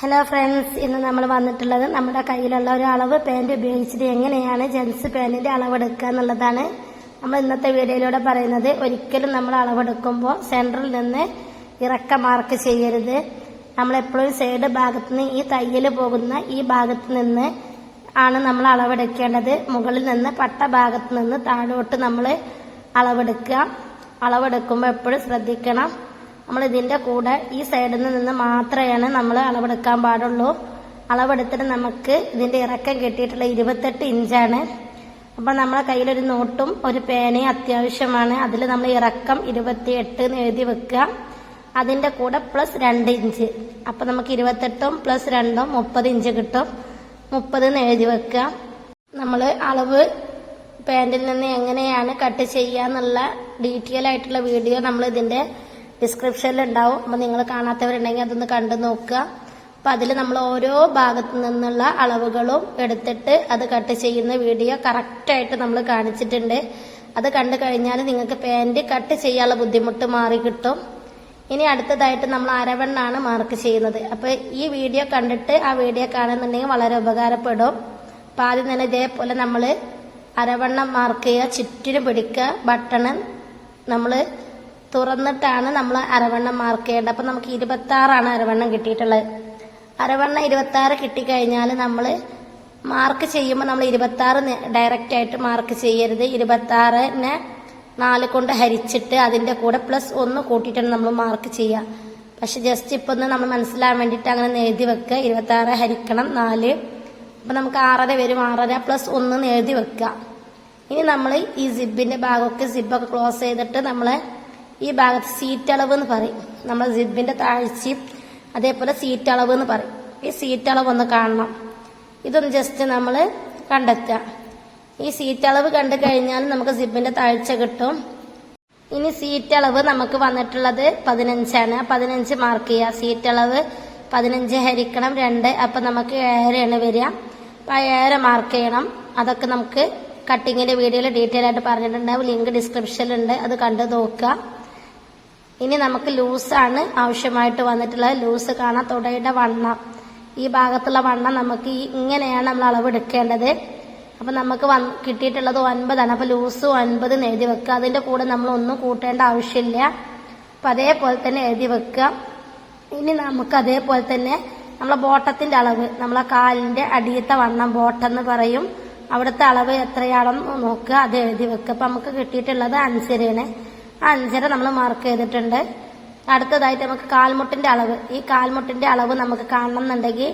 Hello friends ഇന്ന് നമ്മൾ വന്നിട്ടുള്ളത് നമ്മുടെ കയ്യിലുള്ള ഒരു അളവ് പാന്റ് ഉപയോഗിച്ചിട്ട് എങ്ങനെയാണ് ജെൻസ് പാന്റിന്റെ അളവെടുക്കുക എന്നുള്ളതാണ്. നമ്മൾ ഇന്നത്തെ വീഡിയോയിലൂടെ പറയുന്നത്. ഒരിക്കലും നമ്മൾ അളവെടുക്കുമ്പോൾ സെന്ററിൽ നിന്ന് ഇറക്ക മാർക്ക് ചെയ്യരുത്. നമ്മളെപ്പോഴും സൈഡ് ഭാഗത്ത് നിന്ന് ഈ തയ്യൽ പോകുന്ന ഈ ഭാഗത്ത് നിന്ന് ആണ് നമ്മൾ അളവെടുക്കേണ്ടത്. മുകളിൽ നിന്ന് പട്ട ഭാഗത്ത് നിന്ന് താഴോട്ട് നമ്മൾ അളവെടുക്കുക. അളവെടുക്കുമ്പോൾ എപ്പോഴും ശ്രദ്ധിക്കണം. നമ്മൾ ഇതിന്റെ കൂടെ ഈ സൈഡിൽ നിന്ന് മാത്രമാണ് നമ്മൾ അളവെടുക്കാൻ പാടുള്ളൂ. അളവെടുത്തിട്ട് നമുക്ക് ഇതിന്റെ ഇറക്കം കിട്ടിയിട്ടുള്ള ഇരുപത്തെട്ട് ഇഞ്ചാണ് അപ്പം നമ്മളെ കയ്യിലൊരു നോട്ടും ഒരു പേനയും അത്യാവശ്യമാണ്. അതിൽ നമ്മൾ ഇറക്കം ഇരുപത്തിയെട്ട് എന്ന് എഴുതി വെക്കുക. അതിന്റെ കൂടെ പ്ലസ് രണ്ട് ഇഞ്ച് അപ്പം നമുക്ക് ഇരുപത്തെട്ടും പ്ലസ് രണ്ടും മുപ്പത് ഇഞ്ച് കിട്ടും. മുപ്പത് എന്ന് എഴുതി വെക്കുക. നമ്മൾ അളവ് പാൻറിൽ നിന്ന് എങ്ങനെയാണ് കട്ട് ചെയ്യുക എന്നുള്ള ഡീറ്റെയിൽ ആയിട്ടുള്ള വീഡിയോ നമ്മൾ ഇതിന്റെ ഡിസ്ക്രിപ്ഷനിൽ ഉണ്ടാവും അപ്പം നിങ്ങൾ കാണാത്തവരുണ്ടെങ്കിൽ അതൊന്ന് കണ്ടു നോക്കുക. അപ്പം അതിൽ നമ്മൾ ഓരോ ഭാഗത്തു നിന്നുള്ള അളവുകളും എടുത്തിട്ട് അത് കട്ട് ചെയ്യുന്ന വീഡിയോ കറക്റ്റായിട്ട് നമ്മൾ കാണിച്ചിട്ടുണ്ട്. അത് കണ്ടു കഴിഞ്ഞാൽ നിങ്ങൾക്ക് പാന്റ് കട്ട് ചെയ്യാനുള്ള ബുദ്ധിമുട്ട് മാറി കിട്ടും. ഇനി അടുത്തതായിട്ട് നമ്മൾ അരവണ്ണാണ് മാർക്ക് ചെയ്യുന്നത്. അപ്പോൾ ഈ വീഡിയോ കണ്ടിട്ട് ആ വീഡിയോ കാണുന്നുണ്ടെങ്കിൽ വളരെ ഉപകാരപ്പെടും. അപ്പം ആദ്യം തന്നെ ഇതേപോലെ നമ്മൾ അരവണ്ണം മാർക്ക് ചെയ്യുക ചുറ്റിനും പിടിക്കുക ബട്ടണ് നമ്മൾ തുറന്നിട്ടാണ് നമ്മൾ അരവണ്ണം മാർക്ക് ചെയ്യേണ്ടത്. അപ്പം നമുക്ക് ഇരുപത്തി ആറാണ് അരവണ്ണം കിട്ടിയിട്ടുള്ളത്. അരവണ്ണം ഇരുപത്തി ആറ് കിട്ടിക്കഴിഞ്ഞാൽ നമ്മൾ മാർക്ക് ചെയ്യുമ്പോൾ നമ്മൾ ഇരുപത്തി ആറ് ഡയറക്റ്റ് ആയിട്ട് മാർക്ക് ചെയ്യരുത്. ഇരുപത്തി ആറിനെ നാല് കൊണ്ട് ഹരിച്ചിട്ട് അതിന്റെ കൂടെ പ്ലസ് ഒന്ന് കൂട്ടിയിട്ടാണ് നമ്മൾ മാർക്ക് ചെയ്യുക. പക്ഷെ ജസ്റ്റ് ഇപ്പോൾ ഒന്ന് നമ്മൾ മനസ്സിലാൻ വേണ്ടിയിട്ട് അങ്ങനെ എഴുതി വെക്കുക. ഇരുപത്തി ആറ് ഹരിക്കണം നാല്. അപ്പം നമുക്ക് ആറര വരും. ആറര പ്ലസ് ഒന്ന് എഴുതി വെക്കുക. ഇനി നമ്മൾ ഈ സിബിന്റെ ഭാഗമൊക്കെ സിബൊക്കെ ക്ലോസ് ചെയ്തിട്ട് നമ്മൾ ഈ ഭാഗത്ത് സീറ്റ് അളവ് എന്ന് പറയും. നമ്മൾ സിബിന്റെ താഴ്ചയും അതേപോലെ സീറ്റ് അളവ് എന്ന് പറയും. ഈ സീറ്റ് അളവ് ഒന്ന് കാണണം. ഇതൊന്ന് ജസ്റ്റ് നമ്മൾ കണ്ടെത്തുക. ഈ സീറ്റ് അളവ് കണ്ടു കഴിഞ്ഞാൽ നമുക്ക് സിബിന്റെ താഴ്ച കിട്ടും. ഇനി സീറ്റ് അളവ് നമുക്ക് വന്നിട്ടുള്ളത് പതിനഞ്ചാണ്. പതിനഞ്ച് മാർക്ക് ചെയ്യുക. സീറ്റ് അളവ് പതിനഞ്ച് ഹരിക്കണം രണ്ട്. അപ്പൊ നമുക്ക് ഏഴരയാണ് വരിക. അപ്പൊ ആ ഏഴര മാർക്ക് ചെയ്യണം. അതൊക്കെ നമുക്ക് കട്ടിങ്ങിന്റെ വീഡിയോയിൽ ഡീറ്റെയിൽ ആയിട്ട് പറഞ്ഞിട്ടുണ്ടാവും. ലിങ്ക് ഡിസ്ക്രിപ്ഷനിലുണ്ട് അത് കണ്ടു നോക്കുക. ഇനി നമുക്ക് ലൂസാണ് ആവശ്യമായിട്ട് വന്നിട്ടുള്ളത്. ലൂസ് കാണാൻ തുടയുടെ വണ്ണം. ഈ ഭാഗത്തുള്ള വണ്ണം നമുക്ക് ഇങ്ങനെയാണ് നമ്മൾ അളവെടുക്കേണ്ടത്. അപ്പൊ നമുക്ക് വന്ന് കിട്ടിയിട്ടുള്ളത് ഒൻപതാണ്. അപ്പൊ ലൂസ് ഒൻപത് എഴുതി വെക്കുക. അതിന്റെ കൂടെ നമ്മൾ ഒന്നും കൂട്ടേണ്ട ആവശ്യമില്ല. അപ്പൊ അതേപോലെ തന്നെ എഴുതി വെക്കുക. ഇനി നമുക്ക് അതേപോലെ തന്നെ നമ്മളെ ബോട്ടത്തിന്റെ അളവ്. നമ്മളെ കാലിന്റെ അടിയത്തെ വണ്ണം ബോട്ടെന്ന് പറയും. അവിടുത്തെ അളവ് എത്രയാണെന്ന് നോക്കുക. അത് എഴുതി വെക്കുക. അപ്പൊ നമുക്ക് കിട്ടിയിട്ടുള്ളത് അഞ്ചരയാണ്. ആ അഞ്ചര നമ്മൾ മാർക്ക് ചെയ്തിട്ടുണ്ട്. അടുത്തതായിട്ട് നമുക്ക് കാൽമുട്ടിന്റെ അളവ്. ഈ കാൽമുട്ടിന്റെ അളവ് നമുക്ക് കാണണം എന്നുണ്ടെങ്കിൽ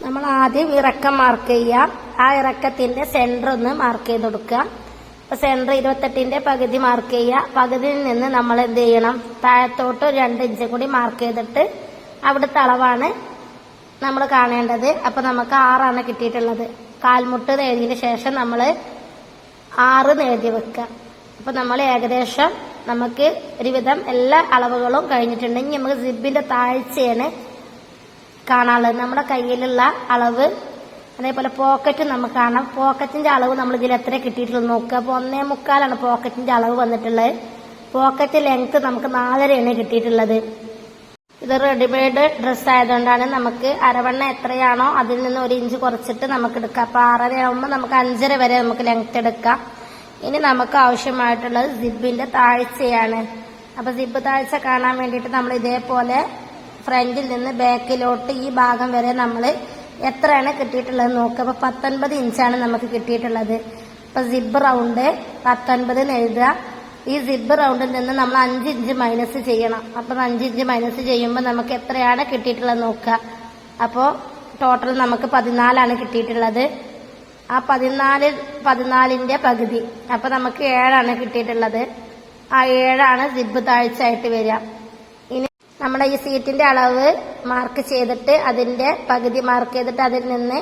നമ്മൾ ആദ്യം ഇറക്കം മാർക്ക് ചെയ്യാം ആ ഇറക്കത്തിന്റെ സെന്റർ ഒന്ന് മാർക്ക് ചെയ്ത് കൊടുക്കാം അപ്പൊ സെന്റർ ഇരുപത്തെട്ടിന്റെ പകുതി മാർക്ക് ചെയ്യുക. പകുതിയിൽ നിന്ന് നമ്മൾ എന്ത് ചെയ്യണം? താഴത്തോട്ട് രണ്ട് ഇഞ്ച് കൂടി മാർക്ക് ചെയ്തിട്ട് അവിടുത്തെ അളവാണ് നമ്മൾ കാണേണ്ടത്. അപ്പൊ നമുക്ക് ആറാണ് കിട്ടിയിട്ടുള്ളത്. കാൽമുട്ട് എഴുതിയതിന് ശേഷം നമ്മൾ ആറ് എഴുതി വെക്കുക. അപ്പൊ നമ്മൾ ഏകദേശം നമുക്ക് ഒരുവിധം എല്ലാ അളവുകളും കഴിഞ്ഞിട്ടുണ്ടെങ്കിൽ നമുക്ക് സിബിന്റെ താഴ്ചയാണ് കാണാനുള്ളത്. നമ്മുടെ കയ്യിലുള്ള അളവ് അതേപോലെ പോക്കറ്റ് നമുക്ക് കാണാം. പോക്കറ്റിന്റെ അളവ് നമ്മൾ ഇതിൽ എത്ര കിട്ടിയിട്ടുള്ളത് നോക്കുക. അപ്പൊ ഒന്നേ മുക്കാലാണ് പോക്കറ്റിന്റെ അളവ് വന്നിട്ടുള്ളത്. പോക്കറ്റ് ലെങ്ത് നമുക്ക് നാലരയാണ് കിട്ടിയിട്ടുള്ളത്. ഇത് റെഡിമെയ്ഡ് ഡ്രസ് ആയതുകൊണ്ടാണ് നമുക്ക് അരവണ്ണ എത്രയാണോ അതിൽ നിന്ന് ഒരു ഇഞ്ച് കുറച്ചിട്ട് നമുക്ക് എടുക്കാം. അപ്പൊ ആറര ആകുമ്പോൾ നമുക്ക് അഞ്ചര വരെ നമുക്ക് ലെങ്ത് എടുക്കാം. ഇനി നമുക്ക് ആവശ്യമായിട്ടുള്ളത് സിബിന്റെ താഴ്ചയാണ്. അപ്പൊ സിബ് താഴ്ച കാണാൻ വേണ്ടിയിട്ട് നമ്മൾ ഇതേപോലെ ഫ്രണ്ടിൽ നിന്ന് ബാക്കിലോട്ട് ഈ ഭാഗം വരെ നമ്മൾ എത്രയാണ് കിട്ടിയിട്ടുള്ളത് നോക്കുക അപ്പൊ പത്തൊൻപത് ഇഞ്ചാണ് നമുക്ക് കിട്ടിയിട്ടുള്ളത്. അപ്പൊ സിബ് റൗണ്ട് പത്തൊൻപത് എഴുതുക. ഈ സിബ് റൗണ്ടിൽ നിന്ന് നമ്മൾ അഞ്ച് ഇഞ്ച് മൈനസ് ചെയ്യണം. അപ്പൊ അഞ്ച് ഇഞ്ച് മൈനസ് ചെയ്യുമ്പോൾ നമുക്ക് എത്രയാണ് കിട്ടിയിട്ടുള്ളത് നോക്കുക. അപ്പോൾ ടോട്ടൽ നമുക്ക് പതിനാലാണ് കിട്ടിയിട്ടുള്ളത്. ആ പതിനാല് പതിനാലിന്റെ പകുതി. അപ്പൊ നമുക്ക് ഏഴാണ് കിട്ടിയിട്ടുള്ളത്. ആ ഏഴാണ് സിബ് താഴ്ചയായിട്ട് വരിക. ഇനി നമ്മുടെ ഈ സീറ്റിന്റെ അളവ് മാർക്ക് ചെയ്തിട്ട് അതിന്റെ പകുതി മാർക്ക് ചെയ്തിട്ട് അതിൽ നിന്ന്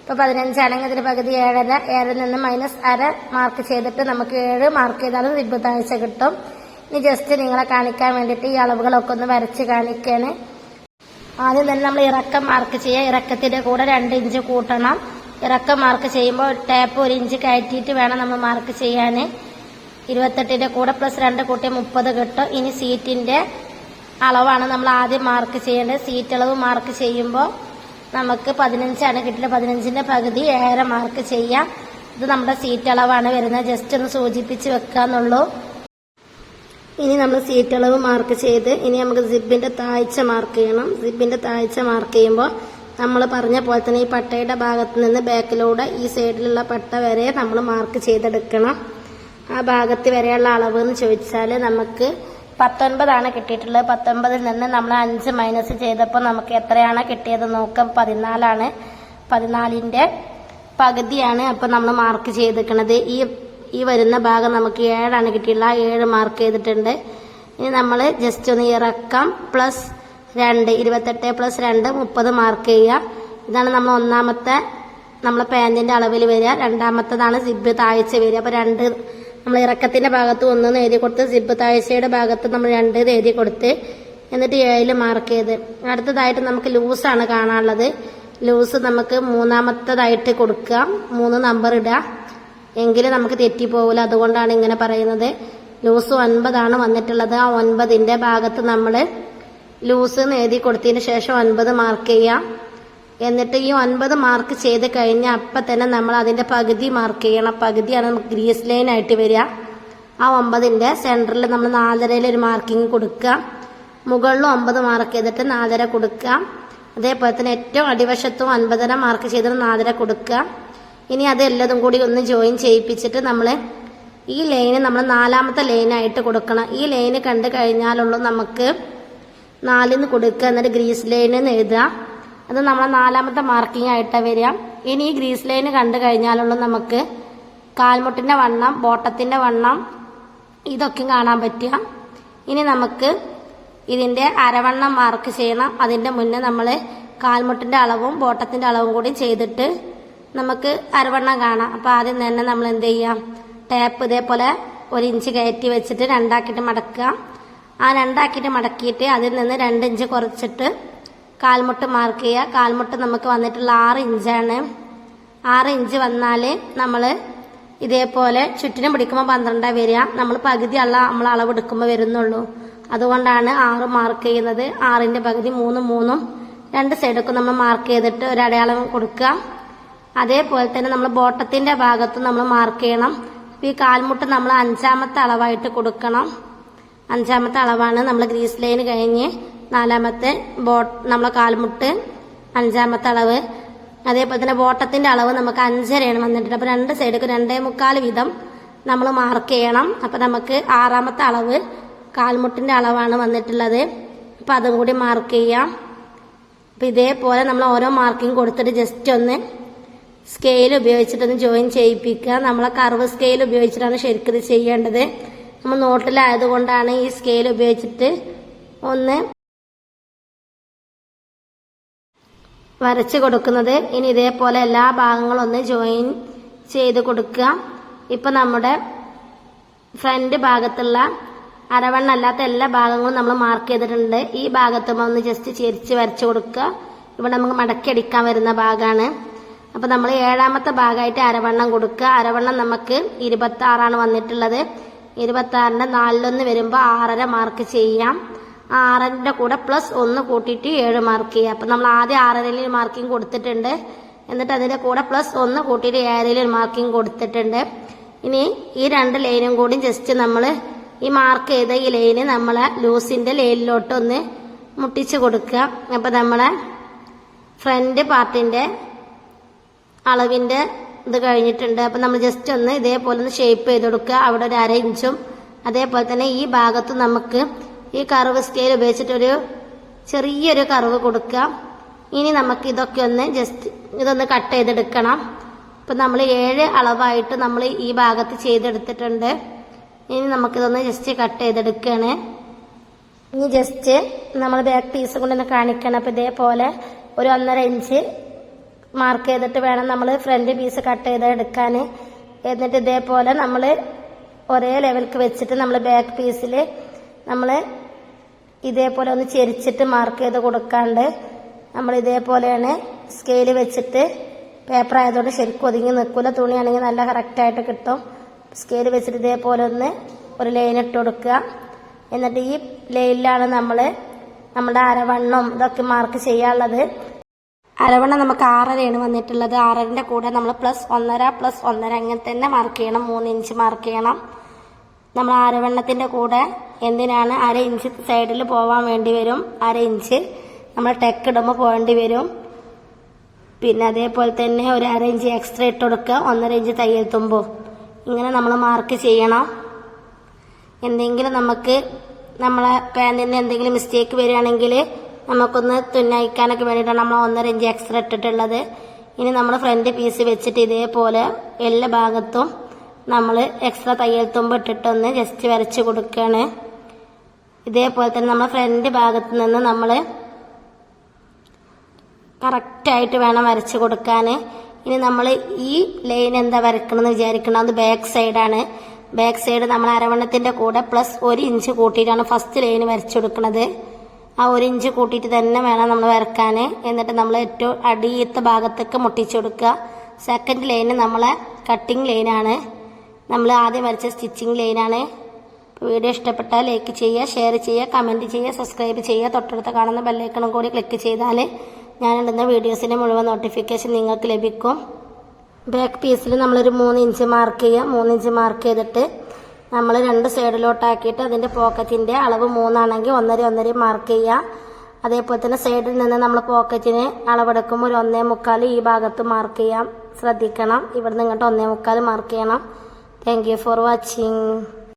ഇപ്പൊ പതിനഞ്ചാണെങ്കിൽ അതിന്റെ പകുതി ഏഴര ഏഴിൽ നിന്ന് മൈനസ് അര മാർക്ക് ചെയ്തിട്ട് നമുക്ക് ഏഴ് മാർക്ക് ചെയ്താലും സിബ് താഴ്ച കിട്ടും. ഇനി ജസ്റ്റ് നിങ്ങളെ കാണിക്കാൻ വേണ്ടിയിട്ട് ഈ അളവുകളൊക്കെ ഒന്ന് വരച്ച് കാണിക്കാണ്. ആദ്യം തന്നെ നമ്മൾ ഇറക്കം മാർക്ക് ചെയ്യുക. ഇറക്കത്തിന്റെ കൂടെ രണ്ട് ഇഞ്ച് കൂട്ടണം. ഇറക്കം മാർക്ക് ചെയ്യുമ്പോൾ ടാപ്പ് ഒരു ഇഞ്ച് കയറ്റിയിട്ട് വേണം നമ്മൾ മാർക്ക് ചെയ്യാൻ ഇരുപത്തെട്ടിന്റെ കൂടെ പ്ലസ് രണ്ട് കൂട്ടി മുപ്പത് കിട്ടും. ഇനി സീറ്റിന്റെ അളവാണ് നമ്മൾ ആദ്യം മാർക്ക് ചെയ്യേണ്ടത്. സീറ്റ് അളവ് മാർക്ക് ചെയ്യുമ്പോൾ നമുക്ക് പതിനഞ്ചാണ് കിട്ടിയത്. പതിനഞ്ചിന്റെ പകുതി ഏറെ മാർക്ക് ചെയ്യാം. ഇത് നമ്മുടെ സീറ്റ് അളവാണ് വരുന്നത്. ജസ്റ്റ് ഒന്ന് സൂചിപ്പിച്ച് വെക്കാന്നുള്ളൂ. ഇനി നമ്മൾ സീറ്റ് അളവ് മാർക്ക് ചെയ്ത് ഇനി നമുക്ക് സിബിന്റെ താഴ്ച മാർക്ക് ചെയ്യണം. സിബിന്റെ താഴ്ച മാർക്ക് ചെയ്യുമ്പോൾ നമ്മൾ പറഞ്ഞ പോലെ തന്നെ ഈ പട്ടയുടെ ഭാഗത്ത് നിന്ന് ബാക്കിലൂടെ ഈ സൈഡിലുള്ള പട്ട വരെ നമ്മൾ മാർക്ക് ചെയ്തെടുക്കണം. ആ ഭാഗത്ത് വരെയുള്ള അളവ് എന്ന് ചോദിച്ചാൽ നമുക്ക് പത്തൊൻപതാണ് കിട്ടിയിട്ടുള്ളത്. പത്തൊൻപതിൽ നിന്ന് നമ്മൾ അഞ്ച് മൈനസ് ചെയ്തപ്പോൾ നമുക്ക് എത്രയാണ് കിട്ടിയത് നോക്കാം. പതിനാലാണ്. പതിനാലിന്റെ പകുതിയാണ് അപ്പോൾ നമ്മൾ മാർക്ക് ചെയ്തിരിക്കുന്നത് ഈ ഈ വരുന്ന ഭാഗം നമുക്ക് ഏഴാണ് കിട്ടിയുള്ള ഏഴ് മാർക്ക് ചെയ്തിട്ടുണ്ട്. ഇനി നമ്മൾ ജസ്റ്റ് ഒന്ന് ഇറക്കം. പ്ലസ് രണ്ട് ഇരുപത്തെട്ട് പ്ലസ് രണ്ട് മുപ്പത് മാർക്ക് ചെയ്യുക. ഇതാണ് നമ്മൾ ഒന്നാമത്തെ നമ്മളെ പാന്റിന്റെ അളവിൽ വരിക. രണ്ടാമത്തതാണ് സിബ് താഴ്ച വരിക. അപ്പോൾ രണ്ട് നമ്മൾ ഇറക്കത്തിന്റെ ഭാഗത്ത് ഒന്ന് എഴുതി കൊടുത്ത് സിബ് താഴ്ചയുടെ ഭാഗത്ത് നമ്മൾ രണ്ട് എഴുതി കൊടുത്ത് എന്നിട്ട് ഏഴിൽ മാർക്ക് ചെയ്ത്. അടുത്തതായിട്ട് നമുക്ക് ലൂസാണ് കാണാനുള്ളത്. ലൂസ് നമുക്ക് മൂന്നാമത്തതായിട്ട് കൊടുക്കുക. മൂന്ന് നമ്പർ ഇടുക. എങ്കിലും നമുക്ക് തെറ്റിപ്പോവില്ല അതുകൊണ്ടാണ് ഇങ്ങനെ പറയുന്നത്. ലൂസ് ഒൻപതാണ് വന്നിട്ടുള്ളത്. ആ ഒൻപതിന്റെ ഭാഗത്ത് നമ്മൾ ലൂസ് എന്ന് എഴുതി കൊടുത്തതിന് ശേഷം ഒൻപത് മാർക്ക് ചെയ്യാം. എന്നിട്ട് ഈ ഒൻപത് മാർക്ക് ചെയ്ത് കഴിഞ്ഞാൽ അപ്പം തന്നെ നമ്മൾ അതിന്റെ പകുതി മാർക്ക് ചെയ്യണം. പകുതിയാണ് നമുക്ക് ഗ്രീസ് ലൈൻ ആയിട്ട് വരിക. ആ ഒമ്പതിന്റെ സെന്ററിൽ നമ്മൾ നാലരയിൽ ഒരു മാർക്കിങ് കൊടുക്കുക. മുകളിലും ഒമ്പത് മാർക്ക് ചെയ്തിട്ട് നാലര കൊടുക്കുക. അതേപോലെ തന്നെ ഏറ്റവും അടിവശത്തും ഒൻപതര മാർക്ക് ചെയ്തിട്ട് നാലര കൊടുക്കുക. ഇനി അത് എല്ലാതും കൂടി ഒന്ന് ജോയിൻ ചെയ്യിപ്പിച്ചിട്ട് നമ്മൾ ഈ ലൈന് നമ്മൾ നാലാമത്തെ ലൈനായിട്ട് കൊടുക്കണം. ഈ ലൈന് കണ്ടു കഴിഞ്ഞാലുള്ളൂ നമുക്ക് നാലിന്ന് കൊടുക്കുക എന്നിട്ട് ഗ്രീസ് ലൈൻ എന്ന് എഴുതുക. അത് നമ്മളെ നാലാമത്തെ മാർക്കിംഗ് ആയിട്ടാണ് വരിക. ഇനി ഈ ഗ്രീസ് ലൈന് കണ്ടു കഴിഞ്ഞാലുള്ള നമുക്ക് കാൽമുട്ടിന്റെ വണ്ണം ബോട്ടത്തിന്റെ വണ്ണം ഇതൊക്കെ കാണാൻ പറ്റുക. ഇനി നമുക്ക് ഇതിന്റെ അരവണ്ണം മാർക്ക് ചെയ്യണം. അതിന്റെ മുന്നേ നമ്മൾ കാൽമുട്ടിന്റെ അളവും ബോട്ടത്തിന്റെ അളവും കൂടി ചെയ്തിട്ട് നമുക്ക് അരവണ്ണം കാണാം. അപ്പോൾ ആദ്യം തന്നെ നമ്മൾ എന്ത് ചെയ്യാം? ടാപ്പ് ഇതേപോലെ ഒരു ഇഞ്ച് കയറ്റി വെച്ചിട്ട് രണ്ടാക്കിയിട്ട് മടക്കുക. ആ രണ്ടാക്കിയിട്ട് മടക്കിയിട്ട് അതിൽ നിന്ന് രണ്ട് ഇഞ്ച് കുറച്ചിട്ട് കാൽമുട്ട് മാർക്ക് ചെയ്യുക. കാൽമുട്ട് നമുക്ക് വന്നിട്ടുള്ള ആറ് ഇഞ്ചാണ്. ആറ് ഇഞ്ച് വന്നാൽ നമ്മൾ ഇതേപോലെ ചുറ്റിനും പിടിക്കുമ്പോൾ പന്ത്രണ്ടാണ് വരിക. നമ്മൾ പകുതി അള്ള നമ്മൾ അളവ് എടുക്കുമ്പോൾ വരുന്നുള്ളൂ. അതുകൊണ്ടാണ് ആറ് മാർക്ക് ചെയ്യുന്നത്. ആറിന്റെ പകുതി മൂന്നും മൂന്നും രണ്ട് സൈഡൊക്കെ നമ്മൾ മാർക്ക് ചെയ്തിട്ട് ഒരു അടയാളം കൊടുക്കുക. അതേപോലെ തന്നെ നമ്മൾ ബോട്ടത്തിന്റെ ഭാഗത്തും നമ്മൾ മാർക്ക് ചെയ്യണം. ഈ കാൽമുട്ട് നമ്മൾ അഞ്ചാമത്തെ അളവായിട്ട് കൊടുക്കണം. അഞ്ചാമത്തെ അളവാണ്. നമ്മൾ ഗ്രീസ് ലൈൻ കഴിഞ്ഞ് നാലാമത്തെ ബോട്ട് നമ്മളെ കാൽമുട്ട് അഞ്ചാമത്തെ അളവ്. അതേപോലെ തന്നെ ബോട്ടത്തിന്റെ അളവ് നമുക്ക് അഞ്ചരയാണ് വന്നിട്ടുണ്ട്. അപ്പോൾ രണ്ട് സൈഡിലേക്ക് രണ്ടേ മുക്കാൽ വീതം നമ്മൾ മാർക്ക് ചെയ്യണം. അപ്പോൾ നമുക്ക് ആറാമത്തെ അളവ് കാൽമുട്ടിന്റെ അളവാണ് വന്നിട്ടുള്ളത്. അപ്പൊ അതും കൂടി മാർക്ക് ചെയ്യാം. അപ്പൊ ഇതേപോലെ നമ്മൾ ഓരോ മാർക്കിംഗ് കൊടുത്തിട്ട് ജസ്റ്റ് ഒന്ന് സ്കെയിൽ ഉപയോഗിച്ചിട്ടൊന്ന് ജോയിൻ ചെയ്യിപ്പിക്കുക. നമ്മളെ കർവ് സ്കെയിൽ ഉപയോഗിച്ചിട്ടാണ് ശരിക്കും ഇത് ചെയ്യേണ്ടത്. നമ്മൾ നോട്ടിലായതുകൊണ്ടാണ് ഈ സ്കെയിൽ ഉപയോഗിച്ചിട്ട് ഒന്ന് വരച്ച് കൊടുക്കുന്നത്. ഇനി ഇതേപോലെ എല്ലാ ഭാഗങ്ങളും ഒന്ന് ജോയിൻ ചെയ്ത് കൊടുക്കുക. ഇപ്പം നമ്മുടെ ഫ്രണ്ട് ഭാഗത്തുള്ള അരവണ്ണ അല്ലാത്ത എല്ലാ ഭാഗങ്ങളും നമ്മൾ മാർക്ക് ചെയ്തിട്ടുണ്ട്. ഈ ഭാഗത്തും ഒന്ന് ജസ്റ്റ് ചെരിച്ച് വരച്ചു കൊടുക്കുക. ഇവിടെ നമുക്ക് മടക്കി അടിക്കാൻ വരുന്ന ഭാഗമാണ് അപ്പം നമ്മൾ ഏഴാമത്തെ ഭാഗമായിട്ട് അരവണ്ണം കൊടുക്കുക. അരവണ്ണം നമുക്ക് ഇരുപത്തി ആറാണ് വന്നിട്ടുള്ളത്. ഇരുപത്തി ആറിന്റെ നാലിലൊന്ന് വരുമ്പോൾ ആറര മാർക്ക് ചെയ്യാം. ആറിന്റെ കൂടെ പ്ലസ് ഒന്ന് കൂട്ടിയിട്ട് ഏഴ് മാർക്ക് ചെയ്യുക അപ്പൊ നമ്മൾ ആദ്യം ആറരയിൽ മാർക്കിംഗ് കൊടുത്തിട്ടുണ്ട്. എന്നിട്ട് അതിന്റെ കൂടെ പ്ലസ് ഒന്ന് കൂട്ടിയിട്ട് ഏഴരയിൽ മാർക്കിംഗ് കൊടുത്തിട്ടുണ്ട്. ഇനി ഈ രണ്ട് ലൈനും കൂടി ജസ്റ്റ് നമ്മൾ ഈ മാർക്ക് ചെയ്ത ഈ ലൈന് നമ്മളെ ലൂസിന്റെ ലൈനിലോട്ട് ഒന്ന് മുട്ടിച്ച് കൊടുക്കുക. അപ്പൊ നമ്മളെ ഫ്രണ്ട് പാർട്ടിന്റെ അളവിന്റെ ഇത് കഴിഞ്ഞിട്ടുണ്ട്. അപ്പൊ നമ്മൾ ജസ്റ്റ് ഒന്ന് ഇതേപോലെ ഒന്ന് ഷേപ്പ് ചെയ്ത് കൊടുക്കുക. അവിടെ ഒരു അര ഇഞ്ചും അതേപോലെ തന്നെ ഈ ഭാഗത്ത് നമുക്ക് ഈ കർവ് സ്കെയിൽ ഉപയോഗിച്ചിട്ടൊരു ചെറിയൊരു കർവ് കൊടുക്കുക. ഇനി നമുക്ക് ഇതൊക്കെ ഒന്ന് ജസ്റ്റ് ഇതൊന്ന് കട്ട് ചെയ്തെടുക്കണം. ഇപ്പൊ നമ്മൾ ഏഴ് അളവായിട്ട് നമ്മൾ ഈ ഭാഗത്ത് ചെയ്തെടുത്തിട്ടുണ്ട്. ഇനി നമുക്കിതൊന്ന് ജസ്റ്റ് കട്ട് ചെയ്തെടുക്കുകയാണ് ഇനി ജസ്റ്റ് നമ്മൾ ബാക്ക് പീസ് കൊണ്ടൊന്ന് കാണിക്കണം. അപ്പൊ ഇതേപോലെ ഒരു ഒന്നര ഇഞ്ച് മാർക്ക് ചെയ്തിട്ട് വേണം നമ്മൾ ഫ്രണ്ട് പീസ് കട്ട് ചെയ്ത് എടുക്കാൻ എന്നിട്ട് ഇതേപോലെ നമ്മൾ ഒരേ ലെവൽക്ക് വെച്ചിട്ട് നമ്മൾ ബാക്ക് പീസിൽ നമ്മൾ ഇതേപോലെ ഒന്ന് ചെരിച്ചിട്ട് മാർക്ക് ചെയ്ത് കൊടുക്കാണ്ട് നമ്മൾ ഇതേപോലെയാണ് സ്കെയിൽ വെച്ചിട്ട് പേപ്പർ ആയതുകൊണ്ട് ശരിക്കും ഒതുങ്ങി നിൽക്കില്ല തുണിയാണെങ്കിൽ നല്ല കറക്റ്റായിട്ട് കിട്ടും. സ്കെയിൽ വെച്ചിട്ട് ഇതേപോലെ ഒന്ന് ഒരു ലൈൻ ഇട്ട് കൊടുക്കുക. എന്നിട്ട് ഈ ലൈനിലാണ് നമ്മൾ നമ്മുടെ അരവണ്ണം ഇതൊക്കെ മാർക്ക് ചെയ്യാനുള്ളത്. അരവണ്ണ നമുക്ക് ആറരയാണ് വന്നിട്ടുള്ളത്. ആറരന്റെ കൂടെ നമ്മൾ പ്ലസ് ഒന്നര പ്ലസ് ഒന്നര അങ്ങനെ തന്നെ മാർക്ക് ചെയ്യണം. മൂന്ന് ഇഞ്ച് മാർക്ക് ചെയ്യണം. നമ്മൾ അരവണ്ണത്തിന്റെ കൂടെ എന്തിനാണ് അര ഇഞ്ച് സൈഡിൽ പോവാൻ വേണ്ടി വരും? അര ഇഞ്ച് നമ്മൾ ടെക്ക് ഇടുമ്പോൾ പോകേണ്ടി വരും. പിന്നെ അതേപോലെ തന്നെ ഒരു അര ഇഞ്ച് എക്സ്ട്രാ ഇട്ട് കൊടുക്കുക. ഒന്നര ഇഞ്ച് തയ്യൽ തുമ്പോ. ഇങ്ങനെ നമ്മൾ മാർക്ക് ചെയ്യണം. എന്തെങ്കിലും നമുക്ക് നമ്മളെ പാന്റിന് എന്തെങ്കിലും മിസ്റ്റേക്ക് വരികയാണെങ്കിൽ നമുക്കൊന്ന് തുന്നയിക്കാനൊക്കെ വേണ്ടിയിട്ടാണ് നമ്മൾ ഒന്നര ഇഞ്ച് എക്സ്ട്രാ ഇട്ടിട്ടുള്ളത്. ഇനി നമ്മൾ ഫ്രണ്ട് പീസ് വെച്ചിട്ട് ഇതേപോലെ എല്ലാ ഭാഗത്തും നമ്മൾ എക്സ്ട്രാ തയ്യൽ തുമ്പ് ഇട്ടിട്ടൊന്ന് ജസ്റ്റ് വരച്ച് കൊടുക്കുകയാണ് ഇതേപോലെ തന്നെ നമ്മൾ ഫ്രണ്ട് ഭാഗത്ത് നിന്ന് നമ്മൾ കറക്റ്റായിട്ട് വേണം വരച്ച് കൊടുക്കാൻ ഇനി നമ്മൾ ഈ ലൈൻ എന്താ വരക്കണമെന്ന് വിചാരിക്കണം അത് ബാക്ക് സൈഡാണ് ബാക്ക് സൈഡ് നമ്മൾ അരവണ്ണത്തിന്റെ കൂടെ പ്ലസ് ഒരു ഇഞ്ച് കൂട്ടിയിട്ടാണ് ഫസ്റ്റ് ലൈൻ വരച്ചു കൊടുക്കുന്നത് ആ ഒരു ഇഞ്ച് കൂട്ടിയിട്ട് തന്നെ വേണം നമ്മൾ വരക്കാൻ. എന്നിട്ട് നമ്മൾ ഏറ്റവും അടിയത്തെ ഭാഗത്തൊക്കെ മുട്ടിച്ചു കൊടുക്കുക. സെക്കൻഡ് ലൈൻ നമ്മളെ കട്ടിങ് ലൈനാണ് നമ്മൾ ആദ്യം വരച്ച സ്റ്റിച്ചിങ് ലൈനാണ് വീഡിയോ ഇഷ്ടപ്പെട്ടാൽ ലൈക്ക് ചെയ്യുക ഷെയർ ചെയ്യുക കമന്റ് ചെയ്യുക സബ്സ്ക്രൈബ് ചെയ്യുക. തൊട്ടടുത്ത് കാണുന്ന ബെല്ലൈക്കണം കൂടി ക്ലിക്ക് ചെയ്താൽ ഞാനിടുന്ന വീഡിയോസിന്റെ മുഴുവൻ നോട്ടിഫിക്കേഷൻ നിങ്ങൾക്ക് ലഭിക്കും. ബാക്ക് പീസിൽ നമ്മളൊരു മൂന്ന് ഇഞ്ച് മാർക്ക് ചെയ്യുക. മൂന്ന് ഇഞ്ച് മാർക്ക് ചെയ്തിട്ട് നമ്മൾ രണ്ട് സൈഡിലോട്ടാക്കിയിട്ട് അതിന്റെ പോക്കറ്റിന്റെ അളവ് മൂന്നാണെങ്കിൽ ഒന്നര ഒന്നര മാർക്ക് ചെയ്യുക അതേപോലെ തന്നെ സൈഡിൽ നിന്ന് നമ്മൾ പോക്കറ്റിന് അളവെടുക്കുമ്പോൾ ഒരു ഒന്നേ മുക്കാൽ ഈ ഭാഗത്ത് മാർക്ക് ചെയ്യാം. ശ്രദ്ധിക്കണം. ഇവിടുന്ന് ഇങ്ങോട്ട് ഒന്നേ മുക്കാൽ മാർക്ക് ചെയ്യണം. Thank you for watching